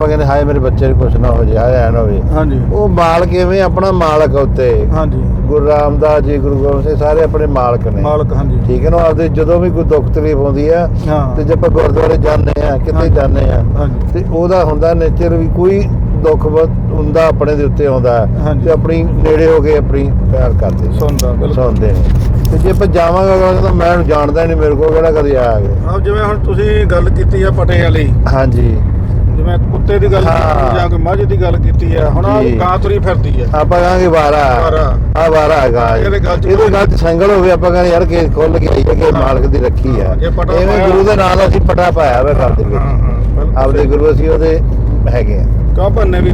ਆਪਾਂ ਕਹਿੰਦੇ ਹਾਏ ਮੇਰੇ ਬੱਚੇ ਨੂੰ ਕੁਛ ਨਾ ਹੋ ਜਾਏ ਹਾਏ ਐ ਨਾ ਹੋਵੇ। ਹਾਂਜੀ। ਉਹ ਮਾਲਕ ਐਵੇਂ ਆਪਣਾ ਮਾਲਕ ਆ ਉੱਤੇ। ਹਾਂਜੀ। ਗੁਰੂ ਰਾਮਦਾਸ ਜੀ ਗੁਰੂ ਗੋਬਿੰਦ ਸਿੰਘ ਸਾਰੇ ਆਪਣੇ ਮਾਲਕ ਨੇ। ਮਾਲਕ ਹਾਂਜੀ। ਠੀਕ ਹੈ ਨਾ? ਆਪਦੇ ਜਦੋਂ ਵੀ ਕੋਈ ਦੁੱਖ ਤਕਲੀਫ ਆਉਂਦੀ ਆ ਹਾਂ। ਤੇ ਜੇ ਆਪਾਂ ਗੁਰਦੁਆਰੇ ਜਾਂਦੇ ਆ ਕਿਤੇ। ਜਾਂਦੇ ਆ ਹਾਂਜੀ। ਤੇ ਉਹਦਾ ਹੁੰਦਾ ਨੇਚਰ ਵੀ ਕੋਈ ਦੁੱਖ ਬ- ਹੁੰਦਾ ਆਪਣੇ ਦੇ ਉੱਤੇ ਆਉਂਦਾ। ਹੈ, ਹਾਂਜੀ। ਤੇ ਆਪਣੀ ਨੇੜੇ ਹੋ ਕੇ ਆਪਣੀ ਪਿਆਰ ਕਰਦੇ ਨੇ। ਸੁਣਦਾ ਬਿਲਕੁਲ। ਸੁਣਦੇ ਨੇ। ਤੇ ਜੇ ਆਪਾਂ ਜਾਵਾਂਗਾ ਅਗਲਾ ਤਾਂ ਮੈਂ ਜਾਣਦਾ ਨਹੀਂ ਮੇਰੇ ਕੋਲ ਕਿਹੜਾ ਕਦੇ ਆਇਆ ਆਹ ਜਿਵੇਂ ਹੁਣ ਤੁਸੀਂ ਗੱਲ ਕੀਤੀ ਆ ਪਟੇ ਵਾਲੀ ਹਾਂਜੀ। ਜਿਵੇਂ ਕੁੱਤੇ ਦੀ ਗੱਲ। ਕੀਤੀ ਜਾਂ ਕੋਈ ਮੱਝ ਦੀ ਗੱਲ ਕੀਤੀ ਆ ਹੁਣ ਆ ਜੀ। ਗਾਂ ਤੁਰੀ ਫਿਰਦੀ ਆ। ਆਪਾਂ ਕਹਾਂਗੇ ਵਾਰਾ। ਵਾਰਾ। ਆ ਵਾਰਾ ਹੈਗਾ ਇਹਦੇ ਗਲ 'ਚ ਇਹਦੇ ਗੱਲ ਚ ਸੰਗਲ ਹੋਵੇ ਆਪਾਂ ਕਹਿੰਦੇ ਯਾਰ ਕੇ ਖੁੱਲ ਕੇ ਆਈ ਹੈ। ਕਿ ਮਾਲਕ ਦੀ ਰੱਖੀ ਆ। ਜੇ ਪਟਾ ਐਵੇਂ ਪਾਇਆ- ਗੁਰੂ ਦੇ ਨਾਂ ਦਾ ਅਸੀਂ ਪਟਾ ਪਾਇਆ ਵਾ ਘਰ ਦੇ ਹਾਂ ਵਿੱਚ। ਹਾਂ ਬਿਲਕੁਲ ਆਪਦੇ ਗੁਰੂ ਅਸੀਂ ਉਹਦੇ ਹੈਗੇ ਆ। ਕਾ ਬੰਨੇ ਵੀ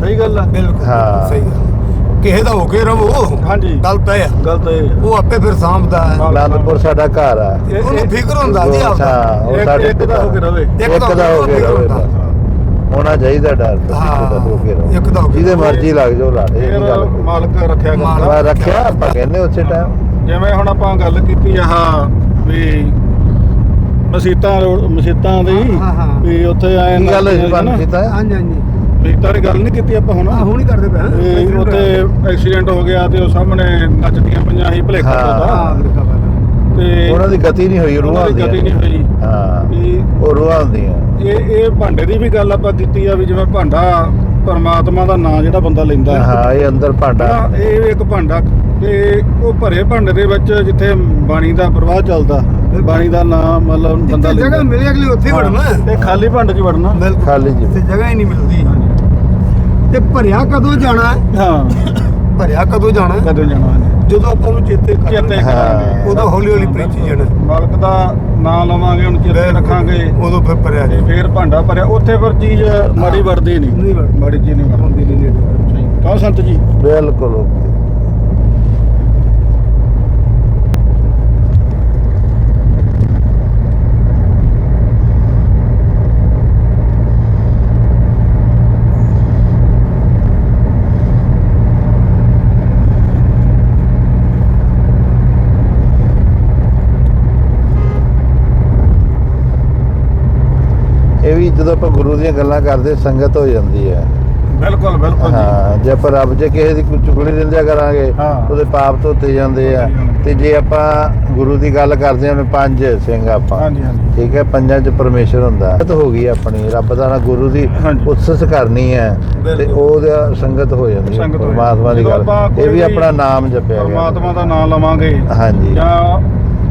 ਸਹੀ ਗੱਲ ਆ। ਬਿਲਕੁਲ ਹਾਂ। ਸਹੀ ਗੱਲ ਕਿਸੇ ਦਾ ਹੋ ਕੇ ਰਵੋ। ਹਾਂਜੀ। ਗਲਤ ਹੈ ਗਲਤ ਇਹ ਆ। ਉਹ ਆਪੇ ਫਿਰ ਸਾਂਭਦਾ ਹੈ। ਹਾਂ। ਅਨੰਦਪੁਰ ਸਾਡਾ ਘਰ ਆ। ਇਹ- ਉਹਨੂੰ ਫਿਕਰ ਹੁੰਦਾ ਜੀ ਆਪਦਾ। ਹਾਂ ਉਹ ਇੱਕ- ਸਾਡੇ ਇੱਕ ਦਾ ਹੋ ਕੇ ਰਵੇ। ਇੱਕ ਦਾ ਹੋ ਕੇ ਰਵੇ। ਬਸ। ਹੋਣਾ ਚਾਹੀਦਾ ਡਰ ਹਾਂ, ਹਾਂ ਹੋ ਕੇ ਰਹੋ ਇੱਕ ਦਾ ਹੋ ਕੇ ਜਿਹਦੇ। ਮਰਜ਼ੀ ਲੱਗ ਜਾਓ ਲਾੜੇ ਇਹ ਫਿਰ ਨੀ ਗੱਲ ਕੋਈ। ਮਾਲਕ ਰੱਖਿਆ ਮਾਲਕ। ਕਰਦਾ ਮੈਂ ਰੱਖਿਆ ਆਪਾਂ ਕਹਿੰਦੇ ਉਸੇ ਟਾਈਮ ਜਿਵੇਂ ਹੁਣ ਆਪਾਂ ਗੱਲ ਕੀਤੀ ਆ ਹਾਂ ਵੀ ਮਸੀਤਾਂ ਰੋਡ- ਮਸੀਤਾਂ ਦੀ ਹਾਂ, ਹਾਂ। ਵੀ ਉੱਥੇ ਆਏ ਕੀ ਗੱਲ ਹੋਈ ਬੰਦ ਕੀਤਾ? ਹਾਂਜੀ ਹਾਂਜੀ ਮਸੀਤਾਂ ਦੀ ਗੱਲ ਨਹੀਂ ਕੀਤੀ ਆਪਾਂ ਹੁਣ ਆ ਹੁਣ ਹੀ ਕਰਦੇ ਪਏ ਹਾਂ ਵੀ ਉੱਥੇ ਐਕਸੀਡੈਂਟ ਹੋ ਗਿਆ ਤੇ ਉਹ ਸਾਹਮਣੇ ਨੱਚਦੀਆਂ ਪਈਆਂ ਸੀ ਭਲੇਖਾ ਹਾਂ। ਦਾ ਹਾਂ ਅਮਰੀਕਾ ਵਾਲਾ ਤੇ ਉਹਨਾਂ ਦੀ ਗਤੀ ਨਹੀਂ ਹੋਈ ਰੂਹਾਂ ਉਹਨਾਂ ਦੀ ਗਤੀ ਨਹੀਂ ਹੋਈ। ਹਾਂ ਉਹ ਰੂਹਾਂ ਹੁੰਦੀਆਂ ਇਹ ਇਹ ਭਾਂਡੇ ਦੀ ਵੀ ਗੱਲ ਆਪਾਂ ਕੀਤੀ ਆ ਵੀ ਜਿਵੇਂ ਭਾਂਡਾ ਪਰਮਾਤਮਾ ਦਾ ਨਾਮ ਜਿਹੜਾ ਬੰਦਾ ਲੈਂਦਾ ਹੈ। ਹਾਂ ਇਹ ਅੰਦਰ ਭਾਂਡਾ। ਇਹ ਇੱਕ ਭਾਂਡਾ। ਤੇ ਉਹ ਭਰੇ ਭਾਂਡੇ ਦੇ ਵਿੱਚ ਜਿੱਥੇ ਬਾਣੀ ਦਾ ਪ੍ਰਵਾਹ ਚੱਲਦਾ ਤੇ ਬਾਣੀ ਦਾ ਨਾਮ ਮਤਲਬ ਬੰਦਾ ਜਿੱਥੇ ਜਗ੍ਹਾ ਮਿਲੇ ਅਗਲੀ ਉੱਥੇ ਵੜਨਾ। ਤੇ ਖਾਲੀ ਭਾਂਡੇ 'ਚ ਵੜਨਾ। ਬਿਲਕੁਲ। ਖਾਲੀ ਜੀ। ਜਿੱਥੇ ਜਗ੍ਹਾ ਹੀ ਨਹੀਂ ਮਿਲਦੀ। ਤੇ ਭਰਿਆ ਕਦੋਂ ਜਾਣਾ ਹੈ? ਹਾਂ। ਭਰਿਆ ਕਦੋਂ ਜਾਣਾ ਹੈ? ਕਦੋਂ ਜਾਣਾ। ਜਦੋਂ ਆਪਾਂ ਨੂੰ ਚੇਤੇ ਚੇਤੇ। ਕਰਾਂਗੇ ਉਦੋਂ ਹੌਲੀ ਹੌਲੀ ਪ੍ਰੀਚੀ ਜਾਣਾ ਮਾਲਕ ਦਾ ਨਾਮ ਲਵਾਂਗੇ ਹੁਣ ਚੇਤੇ ਰੱਖਾਂਗੇ। ਉਦੋਂ ਫਿਰ ਭਰਿਆ ਤੇ ਜਾਣਾ ਫੇਰ ਭਾਂਡਾ ਭਰਿਆ। ਉੱਥੇ ਫਿਰ ਚੀਜ਼ ਮਾੜੀ ਵੜਦੀ ਨਹੀਂ। ਮਾੜੀ ਚੀਜ਼ ਨਹੀਂ ਹੁੰਦੀ ਨਹੀਂ ਨੇੜੇ ਕਹੋ ਸੰਤ ਜੀ? ਬਿਲਕੁਲ okay। ਇਹ ਵੀ ਜਦੋਂ ਆਪਾਂ ਗੁਰੂ ਦੀਆਂ ਗੱਲਾਂ ਕਰਦੇ ਸੰਗਤ ਹੋ ਜਾਂਦੀ ਹੈ। ਬਿਲਕੁਲ ਬਿਲਕੁਲ ਜੀ। ਹਾਂ ਜੇ ਆਪਾਂ ਰੱਬ ਜੇ ਕਿਸੇ ਦੀ ਕੋਈ ਚੁਗਲੀ ਨਿੰਦਿਆ ਕਰਾਂਗੇ। ਉਹਦੇ ਪਾਪ ਧੋਤੇ ਜਾਂਦੇ ਆ। ਤੇ ਜੇ ਆਪਾਂ ਗੁਰੂ ਦੀ ਗੱਲ ਕਰਦੇ ਹਾਂ ਪੰਜ ਸਿੰਘ ਆਪਾਂ। ਹਾਂਜੀ ਹਾਂਜੀ। ਠੀਕ ਹੈ ਪੰਜਾਂ ਚ ਪਰਮੇਸ਼ਰ ਹੁੰਦਾ। ਸੰਗਤ ਹੋ ਗਈ ਆਪਣੀ ਰੱਬ ਦਾ ਨਾਲ ਗੁਰੂ ਦੀ। ਉਸਸ ਕਰਨੀ ਹੈ ਤੇ। ਉਹਦਾ ਸੰਗਤ ਹੋ ਜਾਂਦੀ ਹੈ ਪਰਮਾਤਮਾ ਦੀ ਗੱਲ। ਇਹ ਵੀ ਆਪਣਾ ਨਾਮ ਜਪਿਆ ਪਰਮਾਤਮਾ ਦਾ ਨਾਮ ਲਵਾਂਗੇ ਹਾਂਜੀ। ਜਾਂ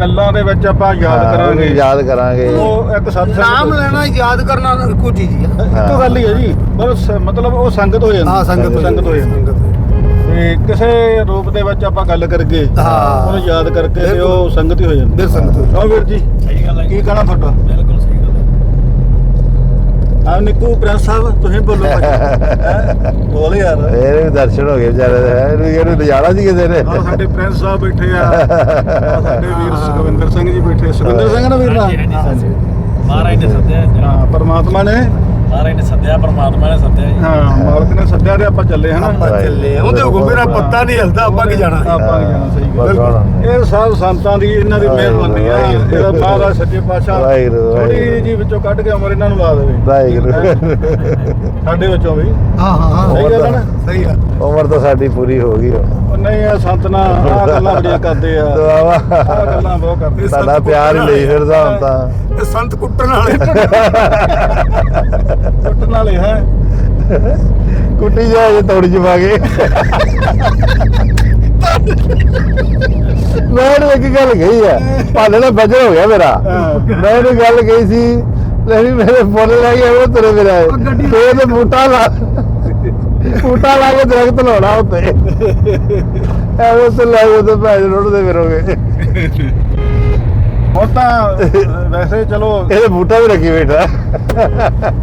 ਗੱਲਾਂ ਦੇ ਵਿੱਚ ਆਪਾਂ ਯਾਦ ਕਰਾਂਗੇ ਯਾਦ ਕਰਾਂਗੇ ਉਹ ਇੱਕ ਸਤ ਨਾਮ ਲੈਣਾ ਯਾਦ ਕਰਨਾ ਇੱਕੋ ਚੀਜ਼ ਹੀ ਆ ਇੱਕੋ ਗੱਲ ਹੀ ਹੈ ਜੀ ਬਸ ਮਤਲਬ ਉਹ ਸੰਗਤ ਹੋ ਜਾਂਦੀ ਹਾਂ ਸੰਗਤ ਹੋ ਸੰਗਤ ਹੋ ਜਾਂਦੀ। ਤੇ ਕਿਸੇ ਰੂਪ ਦੇ ਵਿੱਚ ਆਪਾਂ ਗੱਲ ਕਰਕੇ ਹਾਂ। ਉਹਨੂੰ ਯਾਦ ਕਰਕੇ ਤੇ। ਉਹ ਸੰਗਤ ਹੀ ਹੋ ਜਾਂਦੀ ਫਿਰ ਸੰਗਤ ਹੋ ਜਾਂਦੀ। ਹਾਂ ਵੀਰ ਜੀ ਸਹੀ ਗੱਲ ਹੈ ਕੀ ਕਹਿਣਾ ਤੁਹਾਡਾ ਬਿਲਕੁਲ ਸਹੀ ਗੱਲ ਹੈ ਆ ਨਿੱਕੂ ਪ੍ਰਿੰਸ ਸਾਹਿਬ ਤੁਸੀਂ ਬੋਲੋ ਭਾਜੀ। ਬੋਲ ਯਾਰ। ਇਹਦੇ ਵੀ ਦਰਸ਼ਨ ਹੋ ਗਏ ਵਿਚਾਰੇ ਦੇ। ਇਹਨੂੰ ਇਹਨੂੰ ਨਜ਼ਾਰਾ ਸੀ ਕਿਤੇ ਨੇ। ਆਹ ਸਾਡੇ ਪ੍ਰਿੰਸ ਸਾਹਿਬ ਬੈਠੇ ਆ। ਆਹ ਸਾਡੇ ਵੀਰ ਸੁਖਵਿੰਦਰ ਸਿੰਘ ਜੀ ਬੈਠੇ ਸੁਖਵਿੰਦਰ ਸਿੰਘ ਨਾ ਵੀਰ ਨਾ ਹਾਂਜੀ, ਹਾਂਜੀ, ਮਹਾਰਾਜ ਨੇ ਸੱਦਿਆ। ਹਾਂ ਪਰਮਾਤਮਾ ਨੇ ਮਹਾਰਾਜ ਨੇ ਸੱਦਿਆ ਪਰਮਾਤਮਾ ਨੇ ਸੱਦਿਆ ਜੀ। ਹਾਂ ਮਾਲਕ ਨੇ ਸੱਦਿਆ ਤੇ ਆਪਾਂ ਚੱਲੇ ਹਨਾ। ਆਪਾਂ ਚੱਲੇ ਆ। ਉਹਦੇ ਹੁਕਮ ਮੇਰਾ ਪੱਤਾ ਨਹੀਂ ਹਿਲਦਾ ਆਪਾਂ ਕੀ ਜਾਣਾ? ਆਪਾਂ ਕੀ ਜਾਣਾ ਸਹੀ ਗੱਲ ਬਿਲਕੁਲ। ਇਹ ਸਭ ਸੰਤਾਂ ਦੀ ਇਹਨਾਂ ਦੀ ਮਿਹਰਬਾਨੀ ਆ ਵਾਹਿਗੁਰੂ। ਜਿਹੜਾ ਮਹਾਰਾਜ ਸੱਚੇ ਪਾਤਸ਼ਾਹ ਵਾਹਿਗੁਰੂ, ਥੋੜੀ ਵਾਹਿਗੁਰੂ। ਜੀ ਵਿੱਚੋਂ ਕੱਢ ਕੇ ਉਮਰ ਇਹਨਾਂ ਨੂੰ ਲਾ ਦੇਵੇ। ਵਾਹਿਗੁਰੂ। ਸਾਡੇ ਵਿੱਚੋਂ ਵੀ। ਹਾਂ ਹਾਂ ਹਾਂ। ਸਹੀ ਗੱਲ ਆ ਨਾ? ਸਹੀ ਆ ਉਮਰ ਤਾਂ ਸਾਡੀ ਪੂਰੀ ਹੋ ਗਈ ਹੁਣ। ਉਹ ਨਹੀਂ ਆ ਸੰਤ ਨਾ ਆ ਗੱਲਾਂ ਬੜੀਆਂ ਕਰਦੇ ਆ। ਦੁਆਵਾ ਆ ਗੱਲਾਂ ਬਹੁਤ ਕਰਦੇ ਸੰਤ ਪਿਆਰ ਹੀ ਲਈ ਫਿਰਦਾ ਇਹ ਸੰਤ ਕੁੱਟਣ ਵਾਲੇ। ਕੁੱਟਣ ਵਾਲੇ ਹੈ? ਕੁੱਟੀ ਜਾ ਜੇ ਤੋੜੀ ਚ ਪਾ ਕੇ। ਮੈਂ ਇੱਕ ਗੱਲ ਕਹੀ ਆ। ਭਾਲੇ ਨਾਲ ਬਜਰ ਹੋ ਗਿਆ ਮੇਰਾ। ਮੈਂ ਇਹਨੂੰ ਗੱਲ ਕਹੀ ਸੀ ਲੈ ਵੀ ਮੇਰੇ ਫੁੱਲ ਲੈ ਕੇ ਉਹ ਤੇਰੇ ਮੇਰਾ ਤੇ ਤੇ ਬੂਟਾ ਲਾ ਬੂਟਾ ਲਾ ਕੇ ਦਰਖਤ ਲਾਉਣਾ ਉੱਤੇ। ਐਵੇਂ ਤੇ ਲੈ ਉਹ ਤੇ ਭੈਣ ਰੋੜਦੇ ਫਿਰੋਗੇ। ਹੁਣ ਤਾਂ ਵੈਸੇ ਚਲੋ ਇਹਦੇ ਬੂਟਾ ਵੀ ਰੱਖੀ ਬੈਠਾ।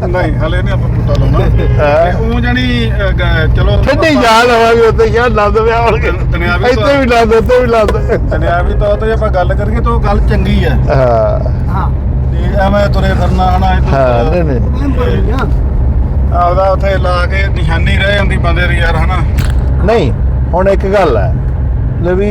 ਨਹੀਂ ਹਲੇ ਨਹੀਂ ਆਪਾਂ ਬੂਟਾ ਲਾਉਣਾ। ਹਾਂ। ਤੇ ਉਹ ਜਾਨੀ ਅਹ, ਗ- ਚਲੋ ਠੰਡੀ ਜਾਲ ਹੋਵਾਂਗੇ ਉੱਤੇ ਕਿਆ ਲੱਦ ਪਿਆ ਹੋਣਗੇ। ਦੁਨਿਆਵੀ ਇੱਥੇ ਵੀ ਲੱਦ ਉੱਤੇ ਵੀ ਲੱਦ ਦੁਨਿਆਵੀ ਤੌਰ ਤੇ ਜੇ ਆਪਾਂ ਗੱਲ ਕਰੀਏ ਤਾਂ ਉਹ ਗੱਲ ਚੰਗੀ ਹੈ ਹਾਂ। ਹਾਂ। ਤੇ ਐਵੇਂ ਤੁਰੇ ਫਿਰਨਾ ਹਨਾ ਇਹ ਤੋਂ ਹਾਂ ਨਹੀਂ ਨਹੀਂ। ਇਹ ਬੜੀ ਆ। ਆਪਦਾ ਉੱਥੇ ਲਾ ਕੇ ਨਿਸ਼ਾਨੀ ਰਹਿ ਜਾਂਦੀ ਬੰਦੇ ਦੀ ਯਾਰ ਹਨਾ। ਨਹੀਂ ਹੁਣ ਇੱਕ ਗੱਲ ਹੈ ਲੈ ਵੀ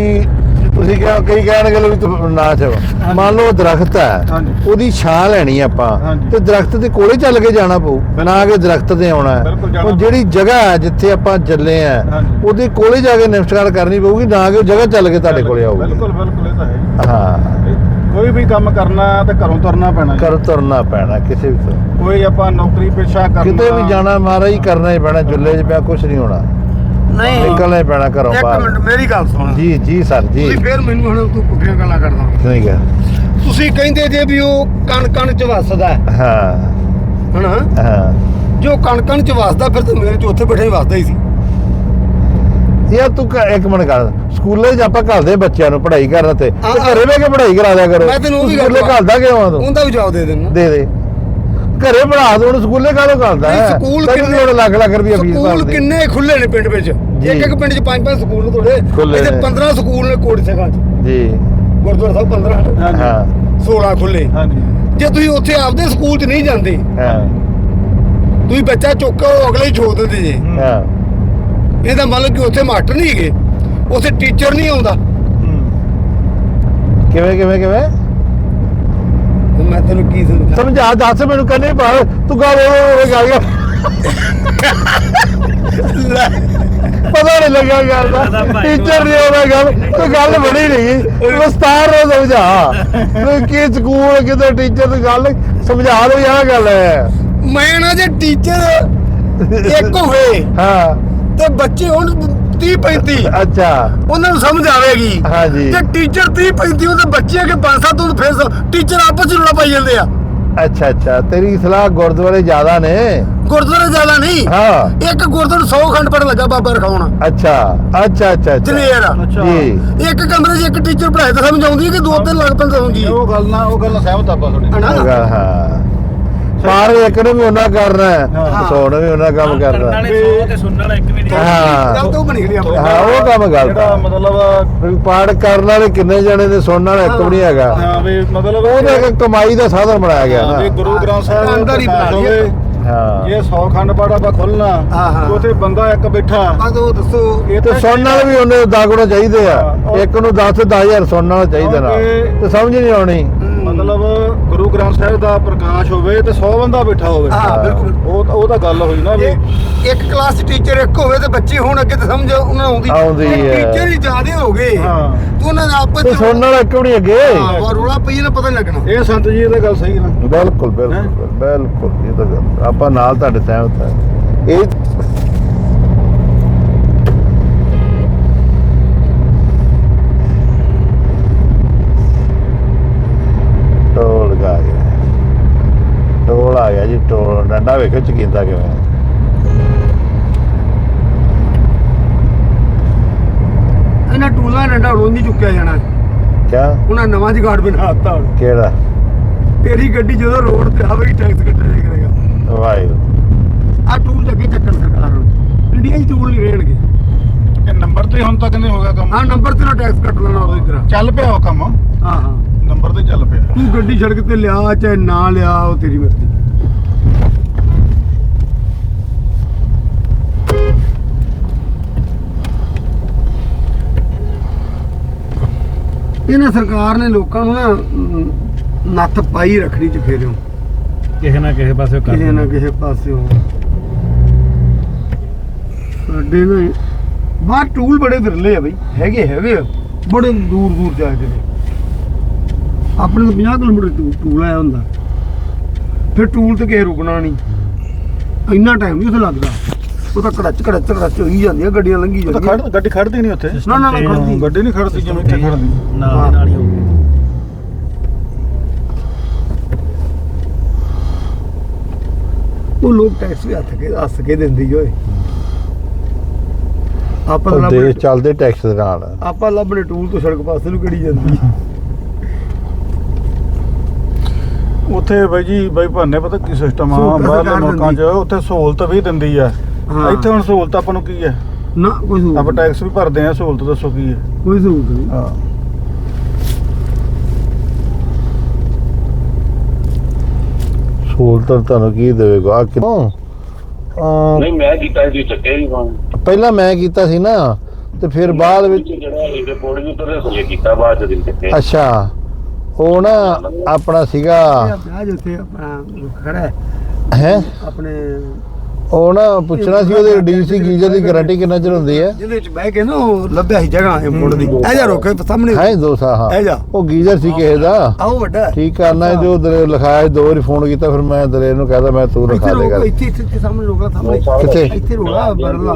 ਤੁਸੀਂ ਕਿਹਾ ਕਈ ਕਹਿਣਗੇ ਵੀ ਤੂੰ ਨਾ ਚਾਹ ਮੰਨ ਲਓ ਦਰਖਤ ਹੈ। ਉਹਦੀ ਛਾਂ ਲੈਣੀ ਆਪਾਂ। ਤੇ ਦਰਖਤ ਦੇ ਕੋਲੇ ਚੱਲ ਕੇ ਜਾਣਾ ਪਊ ਨਾ ਕਿ ਦਰਖਤ ਤੇ ਆਉਣਾ ਉਹ ਜਿਹੜੀ ਜਗ੍ਹਾ ਹੈ ਜਿੱਥੇ ਆਪਾਂ ਚੱਲੇ ਆ। ਉਹਦੇ ਕੋਲੇ ਜਾ ਕੇ ਨਮਸਕਾਰ ਕਰਨੀ ਪਊਗੀ ਨਾ ਕਿ ਉਹ ਜਗ੍ਹਾ ਚੱਲ ਕੇ ਤੁਹਾਡੇ ਕੋਲੇ ਆਊਗੀ ਬਿਲਕੁਲ ਬਿਲਕੁਲ ਇਹ ਤਾਂ ਹੈ। ਹਾਂ ਕੋਈ ਵੀ ਕੰਮ ਕਰਨਾ ਤੇ ਘਰੋਂ ਤੁਰਨਾ ਪੈਣਾ। ਕਰ ਤੁਰਨਾ ਪੈਣਾ ਕਿਸੇ ਵੀ। ਕੋਈ ਆਪਾਂ ਨੌਕਰੀ ਪੇਸ਼ਾ ਕਰਨਾ ਕਿਤੇ ਵੀ ਜਾਣਾ ਮਾਰਾ ਹੀ ਕਰਨਾ ਹੀ ਪੈਣਾ ਜੁੱਲੇ 'ਚ ਪਿਆ ਕੁਝ ਨਹੀਂ ਹੋਣਾ ਨਹੀਂ। ਨਿਕਲਣਾ ਹੀ ਪੈਣਾ ਘਰੋਂ ਇੱਕ ਮਿੰਟ ਮੇਰੀ ਗੱਲ ਸੁਣ। ਜੀ ਜੀ ਸਰ ਜੀ। ਤੁਸੀਂ ਫੇਰ ਮੈਨੂੰ ਹੁਣ ਤੂੰ ਪੁੱਠੀਆਂ ਗੱਲਾਂ ਕਰਦਾ। ਠੀਕ ਹੈ। ਤੁਸੀਂ ਕਹਿੰਦੇ ਜੇ ਵੀ ਉਹ ਕਣ ਕਣ ਚ ਵਸਦਾ ਹੈ, ਹਾਂ। ਹਨਾ? ਹਾਂ। ਜੋ ਕਣ ਕਣ ਚ ਵਸਦਾ ਫਿਰ ਤਾਂ ਮੇਰੇ ਚ ਉੱਥੇ ਬੈਠੇ ਹੀ ਵਸਦਾ ਹੀ ਸੀ। ਯਾਰ ਤੂੰ ਇੱਕ ਮਿੰਟ ਕਰ। ਸਕੂਲੇ 'ਚ ਆਪਾਂ ਘੱਲਦੇ ਬੱਚਿਆਂ ਨੂੰ ਪੜ੍ਹਾਈ ਕਰਨ ਤੇ ਹਾਂ, ਘਰੇ ਬਹਿ ਕੇ ਪੜ੍ਹਾਈ ਕਰਾ ਦਿਆ ਕਰੋ। ਮੈਂ ਤੈਨੂੰ ਉਹ ਵੀ ਸਕੂਲੇ ਗੱਲ ਘੱਲਦਾ ਕਿਉਂ ਆ ਤੂੰ? ਉਹਦਾ ਵੀ ਜਵਾਬ ਦੇ ਦੇਣਾ। ਦੇ ਦੇ। ਘਰੇ ਪੜਾ ਦੋ ਸਕੂਲੇ ਕਾਹਦੋਂ ਨਹੀਂ, ਹੈ? ਸਕੂਲ ਕਿੰਨੇ- ਲੱਖ ਲੱਖ ਰੁਪਏ ਫੀਸ ਸਕੂਲ ਭਰਦੀ? ਕਿੰਨੇ ਖੁੱਲੇ ਨੇ ਪਿੰਡ ਵਿੱਚ? ਇੱਕ ਇੱਕ ਪਿੰਡ ਚ ਪੰਜ ਪੰਜ ਸਕੂਲ ਨੇ ਤੁਹਾਡੇ। ਇੱਥੇ ਨੇ। 15 ਸਕੂਲ ਨੇ ਕੋੜੀ ਸਗਾ ਚ। ਜੀ। ਗੁਰਦੁਆਰਾ ਸਾਹਿਬ 15 ਹਾਂਜੀ। ਹਾਂ। 16 ਖੁੱਲੇ ਹਾਂਜੀ। ਜੇ ਤੁਸੀਂ ਉੱਥੇ ਆਪਦੇ ਸਕੂਲ ਚ ਨਹੀਂ ਜਾਂਦੇ ਹਾਂ। ਤੁਸੀਂ ਬੱਚਾ ਚੁੱਕ ਕੇ ਉਹ ਅਗਲੇ ਹੀ ਛੋੜ ਦਿੰਦੇ ਜੇ। ਹਾਂ। ਇਹਦਾ ਮਤਲਬ ਕਿ ਉੱਥੇ ਮਾਸਟਰ ਨਹੀਂ ਹੈਗੇ। ਉੱਥੇ ਟੀਚਰ ਨਹੀਂ ਆਉਂਦਾ। ਕਿਵੇਂ ਕਿਵੇਂ ਕਿਵੇਂ? ਹੁਣ ਮੈਂ ਤੈਨੂੰ ਕੀ ਸਮਝਾਂ ਸਮਝਾ ਦੱਸ ਮੈਨੂੰ ਕਹਿੰਦੇ ਪਰ ਤੂੰ ਗੱਲ ਉਹ ਗੱਲ ਗਿਆ ਪਤਾ ਨਹੀਂ ਲੱਗਾ ਗੱਲ ਦਾ। ਟੀਚਰ ਨਹੀਂ ਉਹਦਾ ਗੱਲ ਕੋਈ ਗੱਲ ਬਣੀ ਨਹੀਂ ਵਿਸਤਾਰ ਨਾਲ ਸਮਝਾ। ਤੂੰ ਕੀ ਸਕੂਲ ਕਿਤੇ ਟੀਚਰ ਦੀ ਗੱਲ ਸਮਝਾ ਲੋ ਯਾਰ ਗੱਲ। ਹੈ ਮੈਂ ਨਾ ਜੇ ਟੀਚਰ ਇੱਕ ਹੋਵੇ ਹਾਂ। ਤੇ ਬੱਚੇ ਹੁਣ 30 35 ਅੱਛਾ। ਉਹਨਾਂ ਨੂੰ ਸਮਝ ਆਵੇਗੀ ਹਾਂਜੀ। ਜੇ ਟੀਚਰ 30 35 ਉਹਦੇ ਬੱਚੇ ਅਗੇ 5-7 ਉਹਨੂੰ ਫਿਰ ਟੀਚਰ ਆਪਸ ਵਿੱਚ ਰੌਲਾ ਪਾਈ ਜਾਂਦੇ ਆ। ਅੱਛਾ ਅੱਛਾ। ਤੇਰੀ ਸਲਾਹ ਗੁਰਦੁਆਰੇ ਜ਼ਿਆਦਾ ਨੇ। ਗੁਰਦੁਆਰੇ ਜ਼ਿਆਦਾ ਨਹੀਂ। ਹਾਂ। ਇੱਕ ਗੁਰਦੁਆਰੇ 100 ਖੰਡ ਪੜ ਲੱਗਾ ਬਾਬਾ ਰਖਾਉਣਾ। ਅੱਛਾ। ਅੱਛਾ ਅੱਛਾ ਅੱਛਾ। ਜੀ। ਇੱਕ ਕਮਰੇ 'ਚ ਇੱਕ ਟੀਚਰ ਪੜਾਏ ਤਾਂ ਸਮਝ ਆਉਂਦੀ ਕਿ ਦੋ ਤਿੰਨ ਲੱਗ ਪੈਂਦੇ ਹੋਣਗੀ ਉਹ ਗੱਲ ਨਾ ਉਹ ਗੱਲ ਸਹਿਮਤ ਆਪਾਂ ਤੁਹਾਡੇ। ਹਾਂ। ਪਰ ਇੱਕ ਨੇ ਵੀ ਉਹਨਾਂ ਕਰਨਾ ਹੈ ਹਾਂ। ਸੌ ਨੇ ਵੀ ਉਹਨਾਂ ਕੰਮ ਕਰਨ ਕਰਨਾ ਵਾਲੇ 100 ਤੇ ਸੁਣਨ ਵਾਲਾ ਇੱਕ ਵੀ ਨਹੀਂ। ਹਾਂ। ਗੱਲ ਤਾਂ ਉਹ ਬਣੀ ਗਈ ਆਪਣੇ। ਹਾਂ ਉਹ ਕੰਮ ਜਿਹੜਾ ਕਰਦਾ ਮਤਲਬ ਪਾੜ ਕਰਨ ਵਾਲੇ ਕਿੰਨੇ ਜਣੇ ਨੇ ਸੁਣਨ ਵਾਲਾ ਇੱਕ ਵੀ ਨਹੀਂ ਹੈਗਾ। ਹਾਂ ਵੀ ਮਤਲਬ ਉਹਦਾ ਇੱਕ ਕਮਾਈ ਦਾ ਸਾਧਨ ਬਣਾਇਆ ਗਿਆ ਹਾਂ, ਵੀ ਨਾ ਗੁਰੂ ਗ੍ਰੰਥ ਸਾਹਿਬ ਅੰਦਰ ਹੀ ਬਣਾ ਲਈਏ। ਹਾਂ। ਇਹ 100 ਖੰਡ ਪਾੜਾ ਆਪਾਂ ਖੋਲਣਾ ਹਾਂ, ਹਾਂ। ਉੱਥੇ ਬੰਦਾ ਇੱਕ ਬੈਠਾ। ਬਾਅਦ ਉਹ ਦੱਸੋ। ਇਹ ਤੇ ਸੁਣਨ ਵਾਲੇ ਵੀ ਉਹਨੇ ਦਾਗੁਣਾ ਚਾਹੀਦੇ ਆ। ਹਾਂ, ਇੱਕ ਨੂੰ 10 10000 ਸੁਣਨ ਵਾਲਾ ਚਾਹੀਦਾ ਨਾ। ਤੇ ਸਮਝ ਨਹੀਂ ਆਉਣੀ। ਮਤਲਬ ਗੁਰੂ ਗ੍ਰੰਥ ਸਾਹਿਬ ਦਾ ਪ੍ਰਕਾਸ਼ ਹੋਵੇ ਤੇ 100 ਬੰਦਾ ਬੈਠਾ ਹੋਵੇ। ਹਾਂ ਬਿਲਕੁਲ। ਉਹ ਤਾਂ- ਉਹ ਤਾਂ ਗੱਲ ਹੋਈ ਨਾ ਵੀ ਇਹ ਇੱਕ ਕਲਾਸ ਟੀਚਰ ਇੱਕ ਹੋਵੇ ਤੇ ਬੱਚੇ ਹੋਣ ਅੱਗੇ ਤੇ ਸਮਝ ਉਹਨਾਂ ਨੂੰ ਆਉਂਦੀ ਆਉਂਦੀ ਹੈ। ਟੀਚਰ ਹੀ ਜ਼ਿਆਦੇ ਹੋ ਗਏ। ਹਾਂ। ਤੂੰ ਉਹਨਾਂ ਦੇ ਆਪਸ ਤੇ ਸੁਣਨ ਵਾਲਾ ਵੀ ਨਹੀਂ ਅੱਗੇ? ਹਾਂ, ਉਹ ਰੌਲਾ ਪਈ ਨਾ ਪਤਾ ਨਹੀਂ ਲੱਗਣਾ। ਇਹ ਸੰਤ ਜੀ ਦੀ ਗੱਲ ਸਹੀ ਨਾ। ਬਿਲਕੁਲ ਬਿਲਕੁਲ ਬਿਲਕੁਲ। ਇਹ ਤਾਂ ਗੱਲ ਆਪਾਂ ਨਾਲ ਤੁਹਾਡੇ ਸਹਿਮਤ ਹੈ। ਇਹ ਟੋਲ ਗਾ ਗਿਆ ਟੋਲ ਆ ਗਿਆ ਜੀ ਵੇਖੋ ਚਕੀਂਦਾ ਕਿਵੇਂ ਇਹਨਾਂ ਟੂਲਾਂ ਡੰਡਾ ਹੁਣ ਨਹੀਂ ਚੁੱਕਿਆ ਜਾਣਾ। ਕਿਆ? ਉਹਨਾਂ ਨਵਾਂ ਜਗਾੜ ਬਣਾਤਾ ਹੁਣ। ਕਿਹੜਾ? ਤੇਰੀ ਗੱਡੀ ਜਦੋਂ ਰੋਡ ਤੇ ਆਵੇਗੀ ਟੈਕਸ ਕੱਟਿਆ ਕਰੇਗਾ। ਵਾਹਿਗੁਰੂ। ਆ ਟੂਲ ਲੱਗੇ ਚੱਕਣ ਸਰਕਾਰ ਨੂੰ ਇੰਡੀਆ ਹੀ ਟੂਲ ਨਹੀਂ ਰਹਿਣਗੇ। ਇਹ ਨੰਬਰ ਤੇ ਹੁਣ ਤੱਕ ਨਹੀਂ ਹੋ ਗਿਆ ਕੰਮ। ਆ ਨੰਬਰ ਤੇ ਨਾ ਟੈਕਸ ਕੱਟ ਲੈਣਾ ਉਹਦੀ ਤਰ੍ਹਾਂ ਚੱਲ ਪਿਆ ਉਹ ਕੰਮ। ਹਾਂ ਹਾਂ। ਨੰਬਰ ਤੇ ਚੱਲ ਪਿਆ। ਤੂੰ ਗੱਡੀ ਸੜਕ ਤੇ ਲਿਆ ਚਾਹੇ ਨਾ ਲਿਆ ਉਹ ਤੇਰੀ ਮਰਜ਼ੀ। ਇਹਨਾਂ ਸਰਕਾਰ ਨੇ ਲੋਕਾਂ ਨੂੰ ਨਾ ਨੱਥ ਪਾਈ ਰੱਖਣੀ ਚ ਫੇਰਿਓ ਕਿਸੇ ਨਾ ਕਿਸੇ ਪਾਸੇ ਕਰ ਕਿਸੇ ਨਾ ਕਿਸੇ ਪਾਸਿਓਂ। ਸਾਡੇ ਨਾ ਬਾਹਰ ਟੂਲ ਬੜੇ ਵਿਰਲੇ ਆ ਬਈ ਹੈਗੇ ਹੈਗੇ। ਬੜੇ ਦੂਰ ਦੂਰ ਜਾਂਦੇ ਨੇ। ਆਪਣੇ ਤੋਂ 50 ਕਿਲੋਮੀਟਰ ਟੂਲ ਆਇਆ ਹੁੰਦਾ। ਫਿਰ ਟੂਲ ਤੇ ਕਿਸੇ ਰੁਕਣਾ ਨਹੀਂ। ਇੰਨਾ ਟਾਈਮ ਨਹੀਂ ਉੱਥੇ ਲੱਗਦਾ। ਉਹ ਤਾਂ ਕੜਚ ਕੜਚ ਕੜਚ ਹੋਈ ਜਾਂਦੀਆਂ ਗੱਡੀਆਂ ਲੰਘੀ ਤਾਂ ਜਾਂਦੀਆਂ। ਖੜ ਗੱਡੀ ਖੜਦੀ ਨਹੀਂ ਉੱਥੇ। ਨਾ ਨਾ ਨਾ ਖੜਦੀ ਗੱਡੀ ਨਹੀਂ ਖੜਦੀ ਜਿਵੇਂ ਇੱਥੇ ਖੜਦੀ ਨਾਲ ਦੀ ਨਾਲ ਹੀ ਹੋ ਗਈ ਉਹ ਲੋਕ ਟੈਕਸ ਵੀ ਹੱਥ ਕੇ ਹੱਸ ਕੇ ਦਿੰਦੀ ਓਏ। ਆਪਾਂ ਉਹ ਲੱਭਣੇ ਦੇਸ਼ ਚੱਲਦੇ ਟੈਕਸ ਦੇ ਨਾਲ। ਆਪਾਂ ਲੱਭਣੇ ਟੂਲ ਤੋਂ ਸੜਕ ਪਾਸੇ ਨੂੰ ਕਿਹੜੀ ਜਾਂਦੀ ਉੱਥੇ ਬਾਈ ਜੀ ਬਾਈ ਭਾਨੇ ਪਤਾ ਕੀ ਸਿਸਟਮ ਆ ਸਹੂਲਤਾਂ ਬਾਹਰਲੇ ਸਰਕਾਰ ਮੁਲਕਾਂ 'ਚ ਉੱਥੇ ਸਹੂਲਤ ਵੀ ਦਿੰਦੀ ਆ। ਹਾਂ। ਇੱਥੇ ਹੁਣ ਸਹੂਲਤ ਆਪਾਂ ਨੂੰ ਕੀ ਹੈ? ਨਾ ਕੋਈ ਸਹੂਲਤ ਆਪਾਂ ਟੈਕਸ ਵੀ ਭਰਦੇ ਆ ਸਹੂਲਤ ਦੱਸੋ ਕੀ ਹੈ? ਕੋਈ ਸਹੂਲਤ ਨਹੀਂ। ਹਾਂ। ਸਹੂਲਤ ਤੁਹਾਨੂੰ ਕੀ ਦੇਵੇਗਾ? ਆ ਕਿਉਂ ਆ ਨਹੀਂ ਮੈਂ ਕੀਤਾ ਜੀ ਚੱਕਿਆ ਹੀ ਫੋਨ ਪਹਿਲਾਂ ਮੈਂ ਕੀਤਾ ਸੀ ਨਾ ਤੇ ਫਿਰ ਬਾਅਦ ਵਿੱਚ ਜਿਹੜਾ ਇਹਦੇ ਬੋੜੀ ਨੂੰ ਤਾਂ ਰਸਲੇ ਕੀਤਾ ਬਾਅਦ ਚ ਦਿਨ ਕਿਤੇ ਅੱਛਾ। ਉਹ ਨਾ ਆਪਣਾ ਸੀਗਾ ਵਿਆਹ ਜਿੱਥੇ ਆਪਣਾ ਖੜਾ ਹੈ। ਹੈ? ਆਪਣੇ ਉਹ ਨਾ ਪੁੱਛਣਾ ਸੀ ਉਹਦੇ ਡੀਸੀ ਗੀਜ਼ਰ ਦੀ ਗਾਰੰਟੀ ਕਿੰਨਾ ਚਿਰ ਹੁੰਦੀ ਹੈ? ਜਿਹਦੇ ਵਿੱਚ ਬਹਿ ਕੇ ਨਾ ਉਹ ਲੱਭਿਆ ਸੀ ਜਗ੍ਹਾ ਇੰਪੋਰਟ ਦੀ। ਇਹ ਜਾ ਰੋਕੇ ਸਾਹਮਣੇ ਹੈ ਦੋ ਸਾ ਹਾਂ। ਇਹ ਜਾ। ਉਹ ਗੀਜ਼ਰ ਸੀ ਕਿਸੇ ਦਾ। ਆਓ ਵੱਡਾ ਠੀਕ ਕਰਨਾ ਜੋ ਦਲੇ ਲਿਖਾਇਆ ਦੋ ਵਾਰੀ ਫੋਨ ਕੀਤਾ ਫਿਰ ਮੈਂ ਦਲੇ ਨੂੰ ਕਹਦਾ ਮੈਂ ਤੂੰ ਲਿਖਾ ਦੇਗਾ ਇੱਥੇ ਇੱਥੇ ਸਾਹਮਣੇ ਰੋਕ ਲਾ ਸਾਹਮਣੇ। ਕਿੱਥੇ? ਇੱਥੇ ਰੋਕ ਲਾ ਬਰਲਾ।